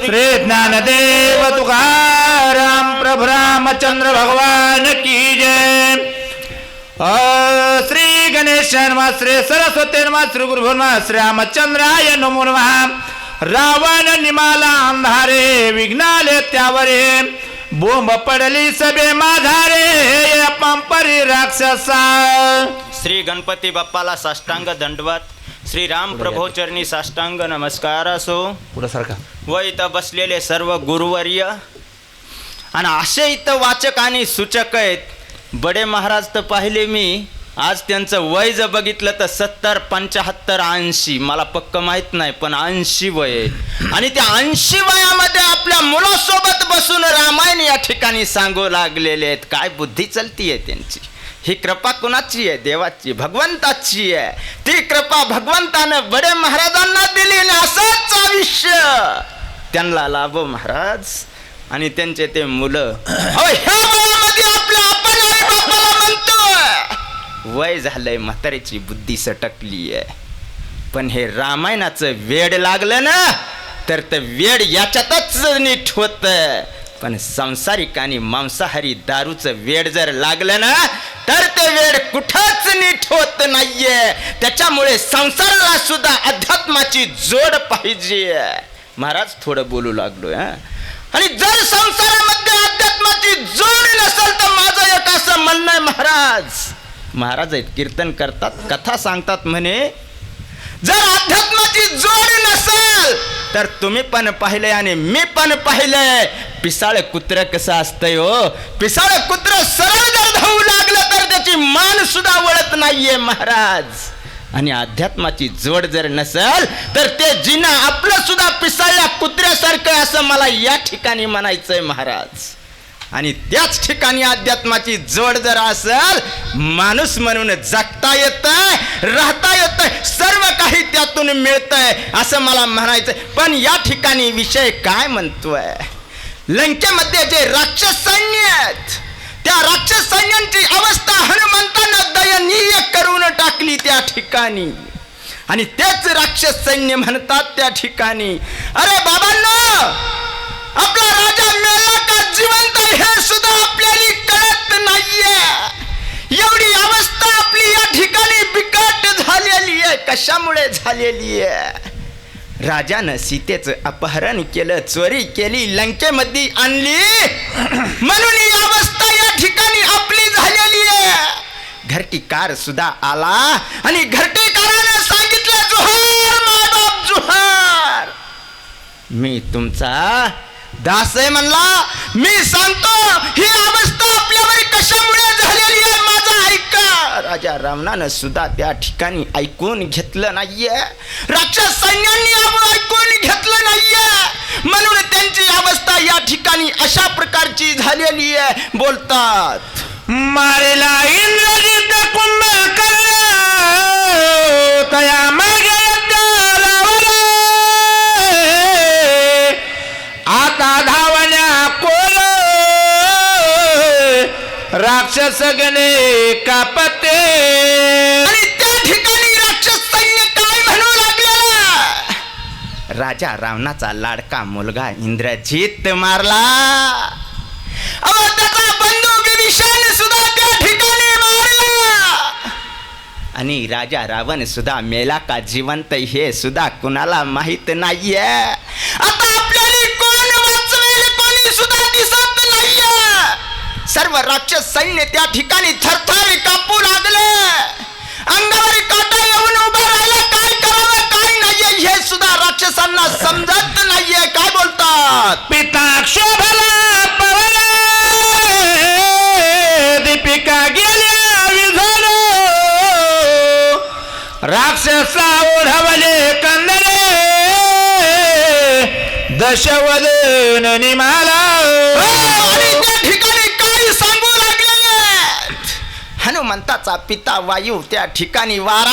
श्री ज्ञानदेव तुकाराम प्रभु रामचंद्र भगवान की जय। श्री गणेश श्री सरस्वती नमः श्री गुरु श्री रामचंद्राय नमो नमः। रावण निमाला अंधारे विघ्नाले त्यावरे। बोंब पडली सबे माधारे पंपरी राक्षसा। श्री गणपती बाप्पाला साष्टांग दंडवत। श्री राम प्रभो चरणी साष्टांग नमस्कार असो पुढं सारखा व इथं बसलेले सर्व गुरुवर्य आणि असे इथं वाचक आणि सूचक आहेत. बडे महाराज तर पाहिले मी आज त्यांचं वय जर बघितलं तर सत्तर पंच्याहत्तर ऐंशी. मला पक्क माहीत नाही पण ऐंशी वय आहे. आणि त्या ऐंशी वयामध्ये आपल्या मुलासोबत बसून रामायण या ठिकाणी सांगू लागलेले आहेत. काय बुद्धी चलती आहे त्यांची. ही कृपा कुणाची आहे? देवाची भगवंताची आहे. ती कृपा भगवंतानं बडे महाराजांना दिली आणि असंच आयुष्य. त्यांना लाभो महाराज. आणि त्यांचे ते मुलं. वय झालंय म्हातारीची बुद्धी सटकली आहे. पण हे रामायणाचं वेड लागलं ना तर ते वेड याच्यातच नीट होत पण संसारिक आणि मांसाहारी दारूचं वेड जर लागलं ना तर ते वेड कुठंच नीट होत नाहीये. त्याच्यामुळे संसाराला सुद्धा अध्यात्माची जोड पाहिजे. महाराज थोडं बोलू लागलोय आणि जर संसारामध्ये अध्यात्माची जोड नसेल तर माझं एक असं म्हणणं आहे महाराज. महाराज आहेत कीर्तन करतात कथा सांगतात म्हणे जर अध्यात्माची जोड नसेल तर तुम्ही पण पाहिले आणि मी पण पाहिलंय पिसाळ कुत्र कसं असतंय हो? पिसाळ कुत्र सरळ जर धावू लागलं तर त्याची मान सुद्धा वळत नाहीये महाराज. आणि अध्यात्माची जोड जर नसेल तर ते जिना आपलं सुद्धा पिसाळ्या कुत्र्यासारखं असं मला या ठिकाणी म्हणायचंय महाराज. आणि त्याच ठिकाणी अध्यात्माची जोड जर असेल माणूस म्हणून जगता येतंय राहता येतंय सर्व काही त्यातून मिळतंय असं मला म्हणायचं पण या ठिकाणी विषय काय म्हणतोय? लंकेमध्ये जे राक्षस सैन्य आहेत त्या राक्षस सैन्यांची अवस्था हनुमंतानं दयनीय करून टाकली त्या ठिकाणी. आणि तेच राक्षस सैन्य म्हणतात त्या ठिकाणी. अरे बाबांनो आपला राजा मेला का जिवंत हे सुद्धा आपल्याला कळत नाहीये. एवढी अवस्था आपली या ठिकाणी बिकट झालेली आहे. कशामुळे झालेली आहे? राजानं सीतेचं अपहरण केलं चोरी केली लंकेमध्ये आणली. म्हणून ही अवस्था या ठिकाणी आपली झालेली आहे. घरटीकार सुद्धा आला आणि घरटीकारानं सांगितलं जुहार मायबाप जुहार. मी तुमचा दास म्हणला मी सांगतो ही अवस्था आपल्यावर कशामुळे झालेली आहे माझा ऐका. राजा रावणानं सुद्धा त्या ठिकाणी ऐकून घेतलं नाहीये. राक्षस सैन्यांनी ऐकून घेतलं नाहीये. म्हणून त्यांची अवस्था या ठिकाणी अशा प्रकारची झालेली आहे. बोलतात मारेला इंद्रजित कुंभकर्ण राक्षस गणे कापते. आणि त्या ठिकाणी राक्षस सैन्य काय म्हणू लागलेला राजा रावणाचा लाडका मुलगा इंद्रजित सुद्धा त्या ठिकाणी मारला. आणि राजा रावण सुद्धा मेला का जिवंत हे सुद्धा कुणाला माहीत नाहीये. सर्व राक्षस सैन्य त्या ठिकाणी थरथर कापू लागले. अंगावर काटा येऊन उभा राहिला. काय करावं काय नाहीये हे सुद्धा राक्षसांना समजत नाहीये. काय बोलतात? पिता क्षोभला दीपिका गेल्या विझाल राक्षसा ओढवले कंदरे. दशवदन निमाला. हनुमंताचा पिता वायू त्या ठिकाणी वारा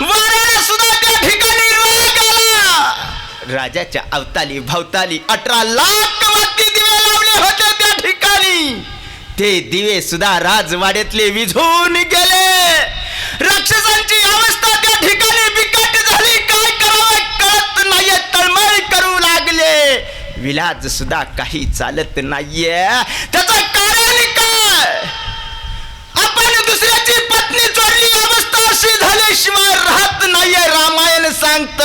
वाऱ्याने सुद्धा त्या ठिकाणी राग आला. राजाच्या अवताली भवताली अठरा लाख वाती दिवे लावले होते त्या ठिकाणी. ते दिवे सुद्धा राजवाड्यातले विझून गेले. राक्षसांची अवस्था त्या ठिकाणी बिकट झाली. काय करावं कळत नाहीये तळमळ करू लागले. विलाज सुद्धा काही चालत नाहीये. त्याचं कारण काय आपण दुसऱ्याची पत्नी चोरली अवस्था झाल्याशिवाय राहत नाहीये. रामायण सांगत.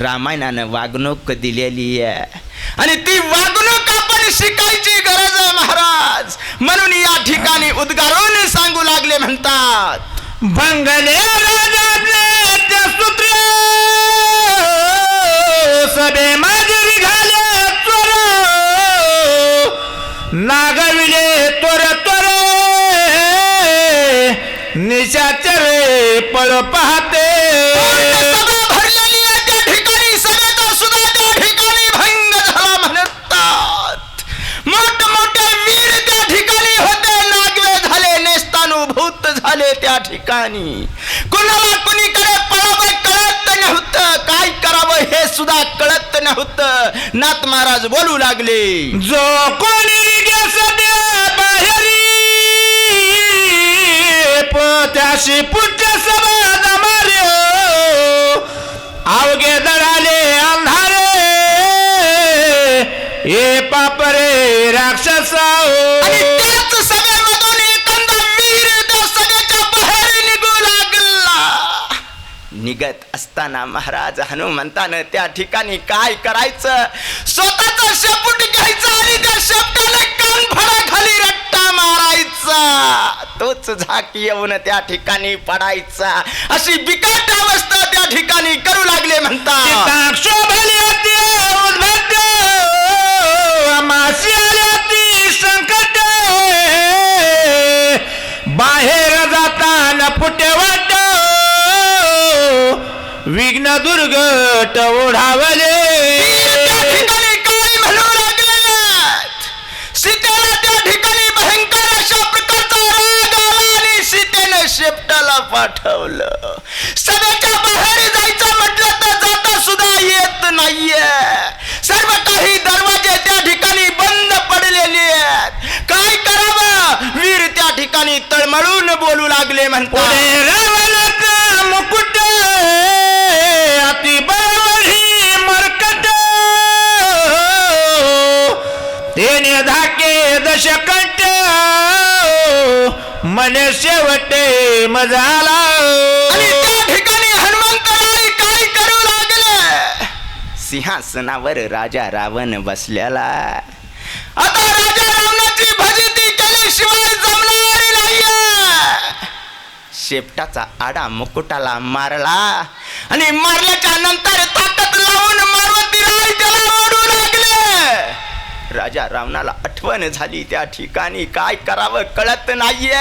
रामायणानं वागणूक दिलेली आहे. आणि ती वागणूक आपण शिकायची गरज आहे महाराज. म्हणून या ठिकाणी उद्गारून सांगू लागले म्हणतात बंगले राजाचे त्या सूत्र सभे माझे निघाले लागविले पाहते. सभा भरलेली आहे त्या ठिकाणी सभेचा सुद्धा त्या ठिकाणी भंग झाला म्हणतात. मोठमोठे वीर त्या ठिकाणी होते नागवे झाले नेस्तानुभूत झाले त्या ठिकाणी. कुणाला कुणीकडे पळावं कळत नव्हतं. काय करावं हे सुद्धा कळत नव्हतं. नाथ महाराज बोलू लागले. जो कोणी त्याशी पुढच्या समाज मार्यो अवघे दडाले अंधारे. हे पापरे राक्षस आणि त्याच सभेमधून एखादा वीर त्या सभेच्या बाहेर निघू लागला. निघत असताना महाराज हनुमंतानं त्या ठिकाणी काय करायचं? स्वतःचा शेपूट घ्यायचा आणि त्या शेपटाला कान फडा खाली रट्टा तोच झाक येऊन त्या ठिकाणी पडायचा. अशी बिकट अवस्था त्या ठिकाणी करू लागले म्हणतात. संकट. बाहेर जाताना पुटे वाट. विघ्न दुर्गट ओढावले. सीतेने शेपटाला पाठवलं. सभेच्या बाहेर जायचं म्हटलं तर जाता सुद्धा येत नाहीये. सर्व काही दरवाजे त्या ठिकाणी बंद पडलेले आहेत. काय करावं? वीर त्या ठिकाणी तळमळून बोलू लागले म्हणतात. मुकुट अति बळवडी मरकट. तेने धाके दशकट. मन शेवटे मजाला. आणि त्या ठिकाणी हनुमंतराय काय करू लागले? सिंहासनावर राजा रावण बसल्याला आता राजा रावणाची भजती केल्याशिवाय जमणारी नाही शेपटाचा आडा मुकुटाला मारला आणि मारल्याच्या नंतर ताकद लावून मारवती राय त्याला ओढू लागले. राजा रावणाला आठवण झाली त्या ठिकाणी. काय करावं कळत नाहीये.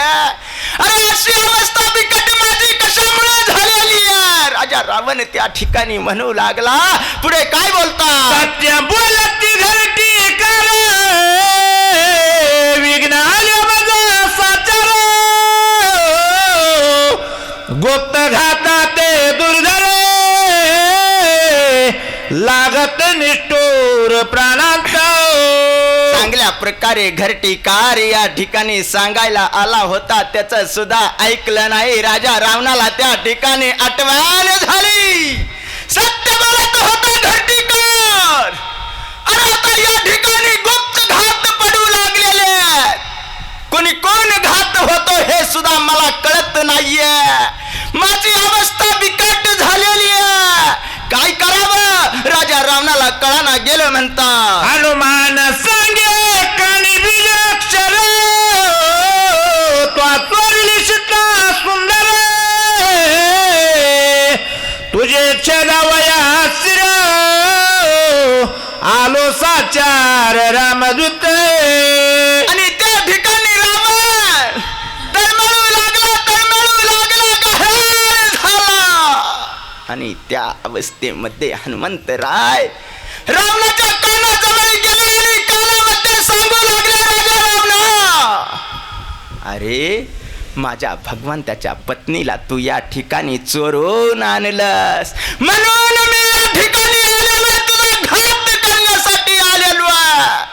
अरे अशी अवस्था बिकट माझी कशामुळे झालेली आहे? राजा रावण त्या ठिकाणी म्हणू लागला पुढे काय प्रकारे घरटीकार या ठिकाणी सांगायला आला होता. त्याच सुद्धा ऐकलं नाही. राजा रावणाला त्या ठिकाणी आठवण झाली. सत्य बोलत होता घरटीकार अरे आता या ठिकाणी गुप्त घात पडू लागलेले कोणी कोण घात होतो हे सुद्धा मला कळत नाहीये. माझी अवस्था बिकट झालेली आहे. काय करावं? राजा रावणाला कळाना गेलं म्हणता. हनुमान आलो साचार रामदूत आणि त्या ठिकाणी रावण तळमळू लागला तळमळू लागला झाला. आणि त्या अवस्थेमध्ये हनुमंतराय रावणाच्या कानाजवळ गेले आणि कानामध्ये सांगू लागले राजा रावणा. अरे माझ्या भगवंताच्या पत्नीला तू या ठिकाणी चोरून आणलंस. म्हणून मी या ठिकाणी आलेलो तुला घात करण्यासाठी आलेलो आहे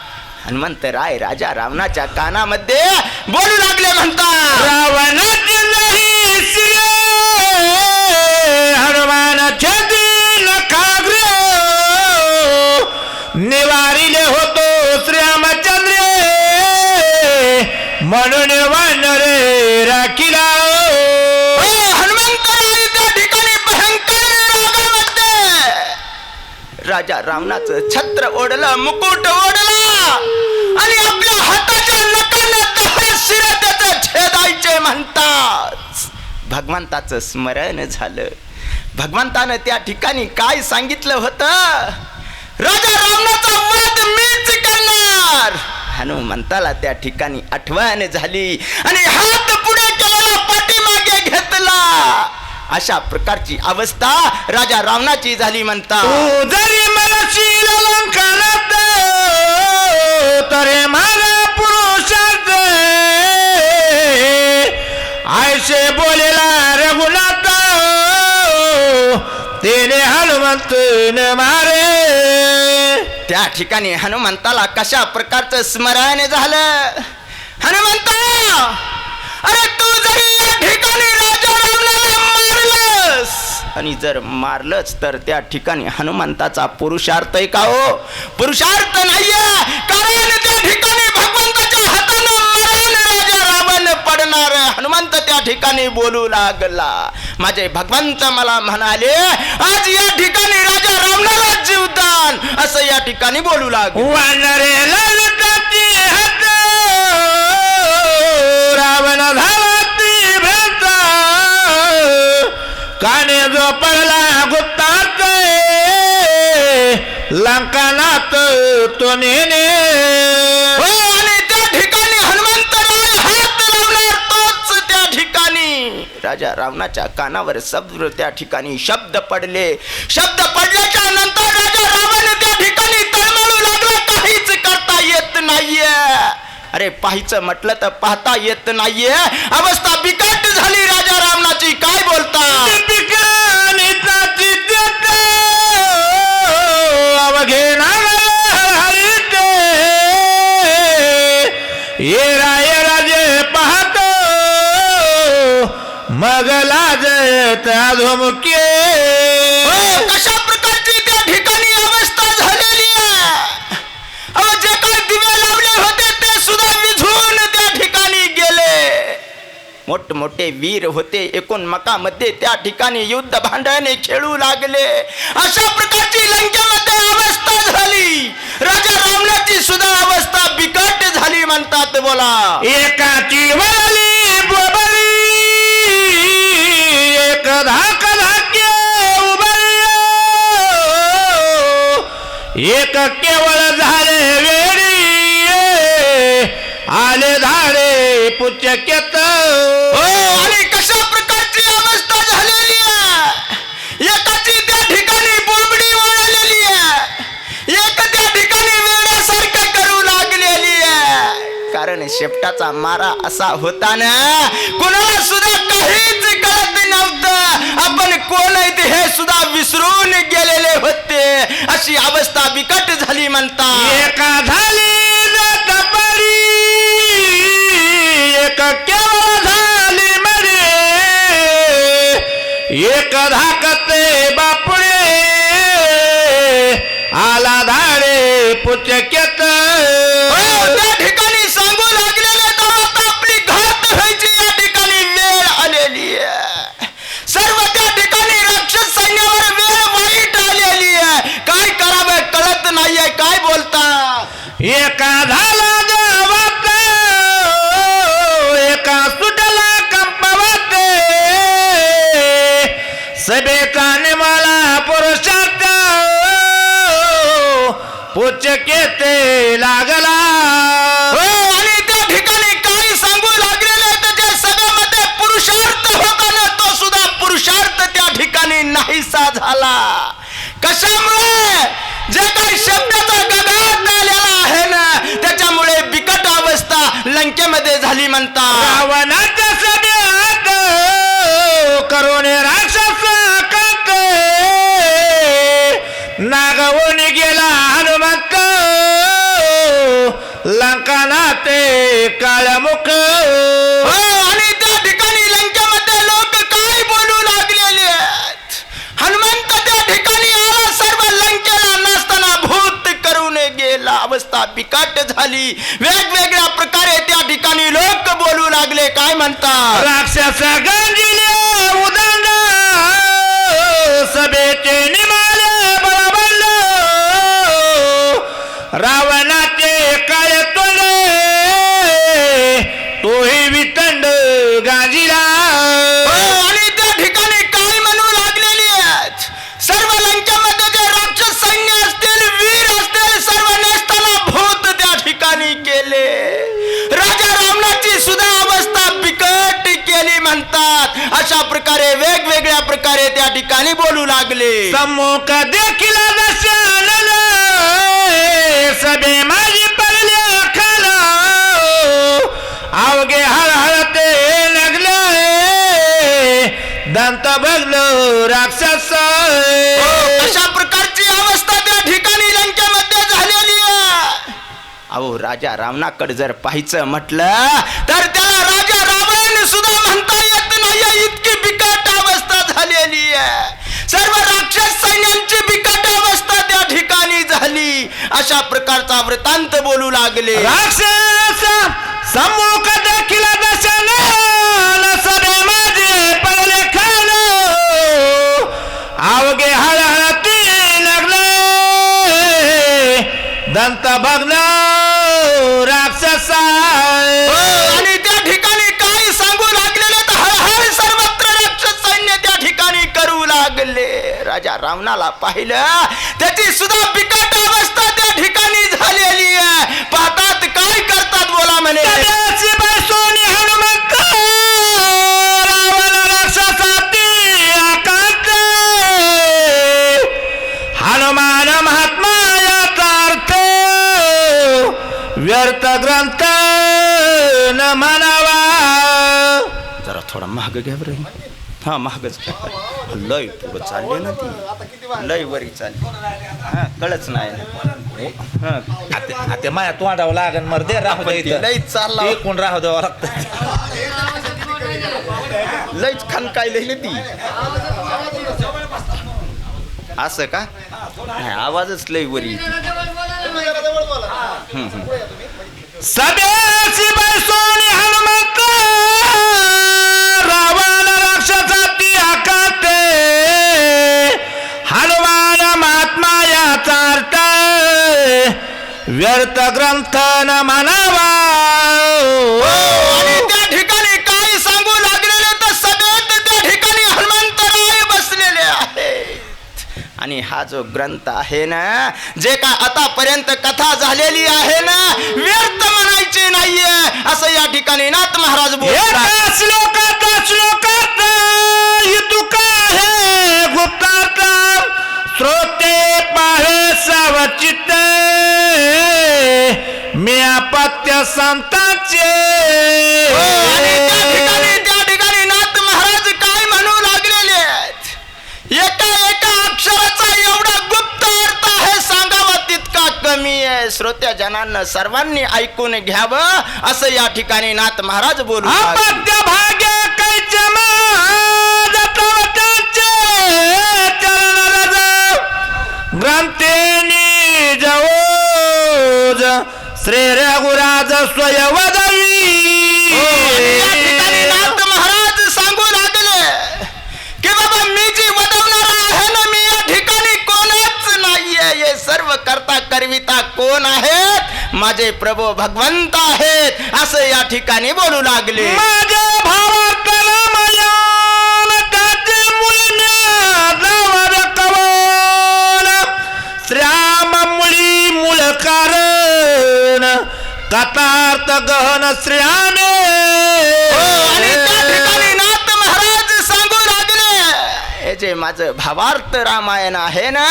हनुमंतराय राजा रावणाच्या कानामध्ये बोलू लागले म्हणतात. रावणाचे नाही हनुमानाच्या हनुमान छदी निवारिले होतो श्रीरामचंद्र म्हणून राजा रावणाचं छत्र ओढलं मुकुट ओढला. आणि आपल्या हाताच्या नकाला छेदायचे म्हणतात. भगवंताचं स्मरण झालं. भगवंतानं त्या ठिकाणी काय सांगितलं होतं? राजा रावणाचा वध मीच करणार. हनुमंताला त्या ठिकाणी आठवण झाली. आणि हात पुढे केलेला पाठीमागे घेतला. अशा प्रकारची अवस्था राजा रावणाची झाली म्हणता. जरी म्हणशील अलंकारात तरे मला पुरुषार्थ आयशे बोलेला रघुनाथ तेने हनुमंत न मारे. त्या ठिकाणी हनुमंताला कशा प्रकारचं स्मरण झालं? हनुमंता अरे तू जरी या ठिकाणी आणि जर मारलंच तर त्या ठिकाणी हनुमंताचा पुरुषार्थ आहे का हो? पुरुषार्थ नाहीये कारण त्या ठिकाणी भगवंताच्या हातानं पडणार. हनुमंत त्या ठिकाणी बोलू लागला. माझे भगवंत मला म्हणाले आज या ठिकाणी राजा रावणाला जीवदान असं या ठिकाणी बोलू लागले. रावण झाला काने जो पडला गुप्तात लंकानात तो नेने हो, आणि त्या ठिकाणी हनुमंतराय हात लावणार तोच त्या ठिकाणी. राजा रावणाच्या कानावर शब्द त्या ठिकाणी शब्द पडले. शब्द पडल्याच्या नंतर राजा रावण त्या ठिकाणी तळमळू लागला. काहीच करता येत नाहीये. अरे पाहायचं म्हटलं तर पाहता येत नाहीये. अवस्था बिकट झाली राजा रावणाची काय बोलता. पिकाने ताची देत अवघे हरित. ये राजे पाहतो. मग लाजत अधोमुखे हो, कशा प्रकारची त्या ठिकाणी अवस्था झालेली आहे अहो जे काय दिवे लावले होते ते सुद्धा विझून त्या ठिकाणी गेले मोठमोठे वीर होते. एकूण मकामध्ये त्या ठिकाणी युद्ध भांडणे खेळू लागले. अशा प्रकारची लंकेमध्ये अवस्था झाली. राजा रावणाची सुद्धा अवस्था बिकट झाली म्हणतात बोला. एकाची बोबली एक धाक धाक्य एक केवळ झाले वेळी आले धाडे पुचकेत हो आहे शेपटाचा मारा असा होता ना कुणाला सुद्धा काहीच कळत नव्हतं. आपण कोण आहेत हे सुद्धा विसरून गेलेले होते. अशी अवस्था बिकट झाली म्हणता एका झाली एक केवळ झाली मरे. एक धाकते बापडे आला धाडे पुचकेत लागला. हो आणि त्या ठिकाणी काय सांगू लागलेले त्याच्या सभेमध्ये पुरुषार्थ होता ना तो सुद्धा पुरुषार्थ त्या ठिकाणी नाहीसा झाला. कशामुळे? जे काही शब्दाचा गगात आलेला आहे ना त्याच्यामुळे बिकट अवस्था लंकेमध्ये झाली म्हणतात. ते काळमुख हो, आणि त्या ठिकाणी लंकेमध्ये लोक काय बोलू लागलेले आहेत? हनुमंत त्या ठिकाणी आला सर्व लंकेला नसताना भूत करून अवस्था बिकट झाली. वेगवेगळ्या प्रकारे त्या ठिकाणी लोक बोलू लागले. काय म्हणतात? राक्षस अशा प्रकारे वेगवेगळ्या प्रकारे त्या ठिकाणी बोलू लागले. सम्मुख देखील सभे माझी पडले खाला अवघे हळहळते लागले. दंत बघलो राक्षस. हो, अशा प्रकारची अवस्था त्या ठिकाणी लंकेमध्ये झालेली आहे? अहो राजा रावणाकडे जर पाहायचं म्हटलं तर त्याला अशा प्रकारचा वृत्तांत बोलू लागले. राक्षस सम्मुख देखील दर्शन सभे माझे पडले खाल अवघे हळहळते लागले दंत बघलो राक्षस. हो, आणि त्या ठिकाणी काय सांगू लागलेले तर हळहळ सर्वत्र राक्षस सैन्य त्या ठिकाणी करू लागले. राजा रावणाला पाहिलं त्याची सुद्धा बिकट त्या ठिकाणी झालेली आहे. पाहतात काय करतात बोला म्हणे. हनुमान महात्मा याचा अर्थ व्यर्थ ग्रंथ न म्हणावा. जरा थोडा महाग घ्या बरं हा. महागच लय पुढं चालले ना ती. लय वरी चालली. हा कळच नाही. हा आता माया तोंडावं लागन मर दे राहू दे इथं. लय चालला एकूण राहू द्यावं लागतं लयच खान काय लिहिले ती. असं का? नाही आवाजच लय वरी. सभेची हनुमंत! व्यर्थ ग्रंथ न म्हणावा आणि त्या ठिकाणी काय सांगू लागलेले तर सगळ्यात त्या ठिकाणी हनुमंतराय बसलेले आहेत. आणि हा जो ग्रंथ आहे ना जे काय आतापर्यंत कथा झालेली आहे ना व्यर्थ म्हणायची नाहीये. असं या ठिकाणी नाथ महाराज बोलतात. श्लोकात श्लोकात तुका हे गुप्तात श्रोते पाहे सावचित. अपत्य संतांचे. हो, त्या ठिकाणी नाथ महाराज काय म्हणू लागलेले आहेत? एका एका अक्षराचा एवढा गुप्त अर्थ आहे सांगावा तितका कमी आहे. श्रोत्या जनांना सर्वांनी ऐकून घ्यावं असं या ठिकाणी नाथ महाराज बोलू भाग्य चरण रज ग्रंथेनी जवोज श्री रघुराज स्वयवदवी हो, महाराज सांगू लागले की बाबा मी जी वदवणार आहे ना मी या ठिकाणी कोणच नाहीये. हे सर्व करता करविता कोण आहेत? माझे प्रभू भगवंत आहेत. असं या ठिकाणी बोलू लागले. माझ्या कथार्थ गहन श्र्यामे हो, आणि त्या ठिकाणी नाथ महाराज सांगू लागले हे जे माझं भावार्थ रामायण आहे ना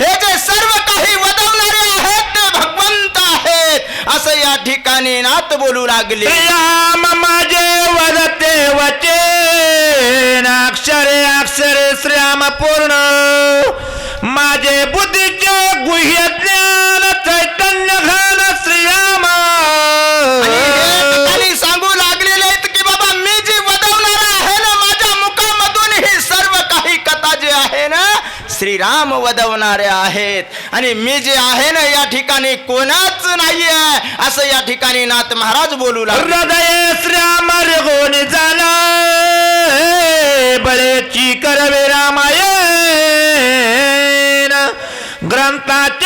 हे जे सर्व काही वदवणारे आहेत ते भगवंत आहेत. असं या ठिकाणी नाथ बोलू लागले. श्याम माझे वदते वचे अक्षरे अक्षरे श्याम पूर्ण. माझे बुद्धीचे गुह्य श्रीराम वदवणारे आहेत. आणि मी जे आहे ना या ठिकाणी कोणाच नाहीये असं या ठिकाणी नाथ महाराज बोलू लागले. हृदय श्राम रेगोनी झाला बळेची करवे रामायण ग्रंथात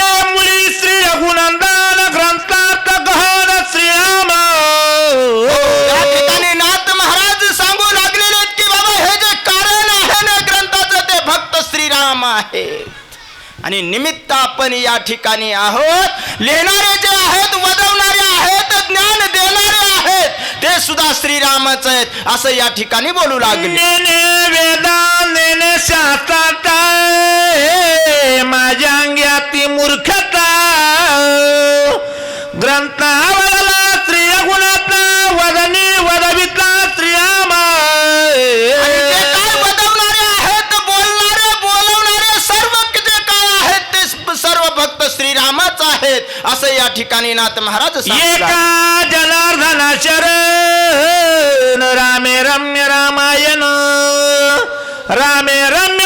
आहेत. आणि निमित्त आपण या ठिकाणी आहोत. लिहिणारे जे आहेत वदवणारे आहेत ज्ञान देणारे आहेत ते सुद्धा श्रीरामच आहेत. असं या ठिकाणी बोलू लागले. वेदाने शास्त्रात माझ्या अंग्याती मूर्खता ग्रंथा ठिकाणी नाथ महाराज एका जनार्दना शरण रामे रम्य रामायण रामे रम्य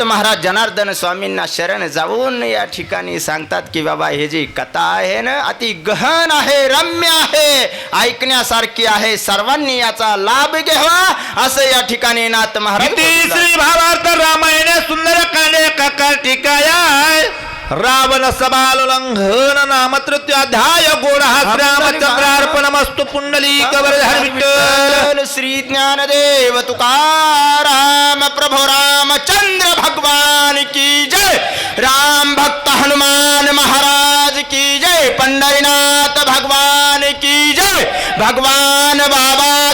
नाथ महाराज जनार्दन स्वामींना शरण जाऊन या ठिकाणी सांगतात की बाबा हे जी कथा आहे ना अति गहन आहे रम्य आहे ऐकण्यासारखी आहे सर्वांनी याचा लाभ घ्यावा असं या ठिकाणी नाथ महाराज. श्री भावार्थ रामायणे सुंदर कांडे कका टीकाय रावण सबालोल्लंघन नाम तृतीय अध्याय गोड रामचंद्रार्पण मस्तु पुंडली कवर विठ्ठल श्री ज्ञानदेव तुकाराम प्रभु रामचंद्र भगवान की जय। राम भक्त हनुमान महाराज की जय। पंढरीनाथ भगवान की जय। भगवान बाबा